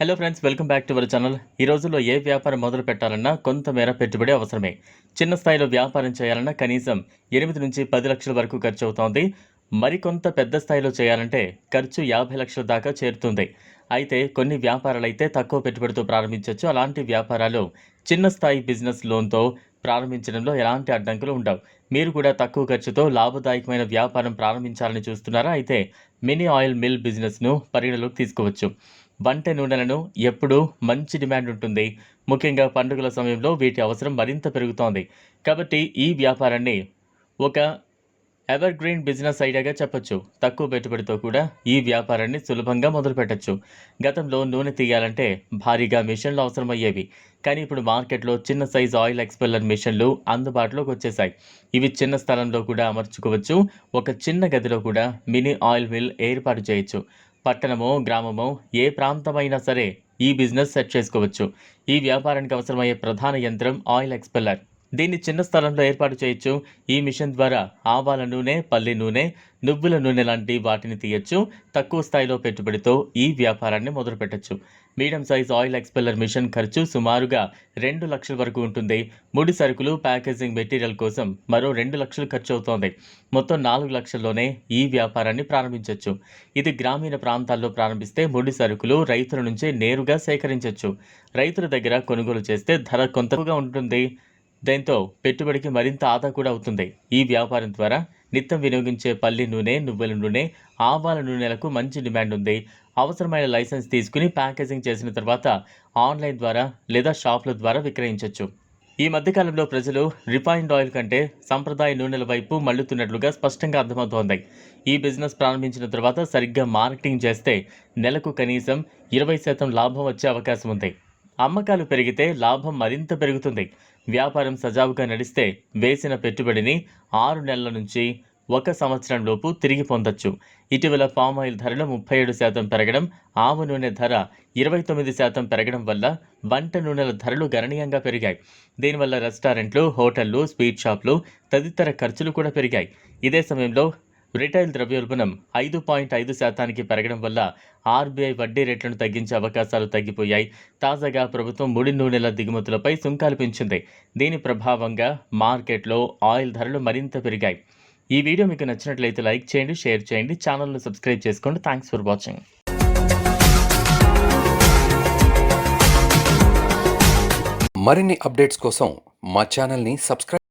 Hello friends welcome back to our channel ఈ రోజుల్లో ఏ వ్యాపారం మొదలు పెట్టాలన్నా కొంతమేర పెట్టుబడి అవసరమే. చిన్న స్థాయిలో వ్యాపారం చేయాలన్నా కనీసం ఎనిమిది నుంచి పది లక్షల వరకు ఖర్చు అవుతోంది. మరికొంత పెద్ద స్థాయిలో చేయాలంటే ఖర్చు యాభై లక్షల దాకా చేరుతుంది. అయితే కొన్ని వ్యాపారాలు అయితే తక్కువ పెట్టుబడితో ప్రారంభించవచ్చు అలాంటి వ్యాపారాలు చిన్న స్థాయి బిజినెస్ లోన్తో ప్రారంభించడంలో ఎలాంటి అడ్డంకులు ఉండవు. మీరు కూడా తక్కువ ఖర్చుతో లాభదాయకమైన వ్యాపారం ప్రారంభించాలని చూస్తున్నారా? అయితే మినీ ఆయిల్ మిల్ బిజినెస్ను పరిగణలోకి తీసుకోవచ్చు. వంట నూనెలను ఎప్పుడూ మంచి డిమాండ్ ఉంటుంది. ముఖ్యంగా పండుగల సమయంలో వీటి అవసరం మరింత పెరుగుతోంది. కాబట్టి ఈ వ్యాపారాన్ని ఒక ఎవర్ గ్రీన్ బిజినెస్ ఐడియాగా చెప్పొచ్చు. తక్కువ పెట్టుబడితో కూడా ఈ వ్యాపారాన్ని సులభంగా మొదలుపెట్టచ్చు. గతంలో నూనె తీయాలంటే భారీగా మిషన్లు అవసరమయ్యేవి. కానీ ఇప్పుడు మార్కెట్లో చిన్న సైజ్ ఆయిల్ ఎక్స్పెల్లర్ మిషన్లు అందుబాటులోకి వచ్చేసాయి ఇవి చిన్న స్థలంలో కూడా అమర్చుకోవచ్చు. ఒక చిన్న గదిలో కూడా మినీ ఆయిల్ మిల్ ఏర్పాటు చేయొచ్చు. పట్టణమో గ్రామమో ఏ ప్రాంతమైనా సరే ఈ బిజినెస్ సెట్ చేసుకోవచ్చు. ఈ వ్యాపారానికి అవసరమయ్యే ప్రధాన యంత్రం ఆయిల్ ఎక్స్పెల్లర్. దీన్ని చిన్న స్థలంలో ఏర్పాటు చేయొచ్చు. ఈ మిషన్ ద్వారా ఆవాల నూనె పల్లి నూనె నువ్వుల నూనె లాంటి వాటిని తీయచ్చు. తక్కువ స్థాయిలో పెట్టుబడితో ఈ వ్యాపారాన్ని మొదలుపెట్టచ్చు. Medium size oil expeller machine ఖర్చు సుమారుగా రెండు లక్షల వరకు ఉంటుంది. ముడి సరుకులు ప్యాకేజింగ్ మెటీరియల్ కోసం మరో రెండు లక్షలు ఖర్చు అవుతోంది మొత్తం నాలుగు లక్షల్లోనే ఈ వ్యాపారాన్ని ప్రారంభించవచ్చు ఇది గ్రామీణ ప్రాంతాల్లో ప్రారంభిస్తే ముడి సరుకులు రైతుల నుంచే నేరుగా సేకరించవచ్చు రైతుల దగ్గర కొనుగోలు చేస్తే ధర కొంతగా ఉంటుంది. దీంతో పెట్టుబడికి మరింత ఆదా కూడా అవుతుంది. ఈ వ్యాపారం ద్వారా నిత్యం వినియోగించే పల్లి నూనె నువ్వుల నూనె ఆవాల నూనెలకు మంచి డిమాండ్ ఉంది. అవసరమైన లైసెన్స్ తీసుకుని ప్యాకేజింగ్ చేసిన తర్వాత ఆన్లైన్ ద్వారా లేదా షాపుల ద్వారా విక్రయించవచ్చు ఈ మధ్యకాలంలో ప్రజలు రిఫైన్డ్ ఆయిల్ కంటే సంప్రదాయ నూనెల వైపు మళ్ళుతున్నట్లుగా స్పష్టంగా అర్థమవుతోంది. ఈ బిజినెస్ ప్రారంభించిన తర్వాత సరిగ్గా మార్కెటింగ్ చేస్తే నెలకు కనీసం ఇరవై శాతం లాభం వచ్చే అవకాశం ఉంది. అమ్మకాలు పెరిగితే లాభం మరింత పెరుగుతుంది. వ్యాపారం సజావుగా నడిస్తే వేసిన పెట్టుబడిని ఆరు నెలల నుంచి ఒక సంవత్సరం లోపు తిరిగి పొందొచ్చు. ఇటీవల పామ్ ఆయిల్ ధరలు ముప్పై ఏడు శాతం పెరగడం ఆవు నూనె ధర ఇరవై తొమ్మిది శాతం పెరగడం వల్ల వంట నూనెల ధరలు గణనీయంగా పెరిగాయి. దీనివల్ల రెస్టారెంట్లు హోటళ్ళు స్వీట్ షాపులు తదితర ఖర్చులు కూడా పెరిగాయి. ఇదే సమయంలో రిటైల్ ద్రవ్యోల్బణం ఐదు పాయింట్ ఐదు శాతానికి పెరగడం వల్ల ఆర్బీఐ వడ్డీ రేట్లను తగ్గించే అవకాశాలు తగ్గిపోయాయి. తాజాగా ప్రభుత్వం ముడి నూనెల దిగుమతులపై సుంకాలు పెంచింది. దీని ప్రభావంగా మార్కెట్లో ఆయిల్ ధరలు మరింత పెరిగాయి. ఈ వీడియో మీకు నచ్చినట్లయితే లైక్ చేయండి షేర్ చేయండి ఛానల్ను సబ్స్క్రైబ్ చేసుకోండి. Thanks for watching. మరిన్ని అప్డేట్స్ కోసం మా ఛానల్ని సబ్స్క్రైబ్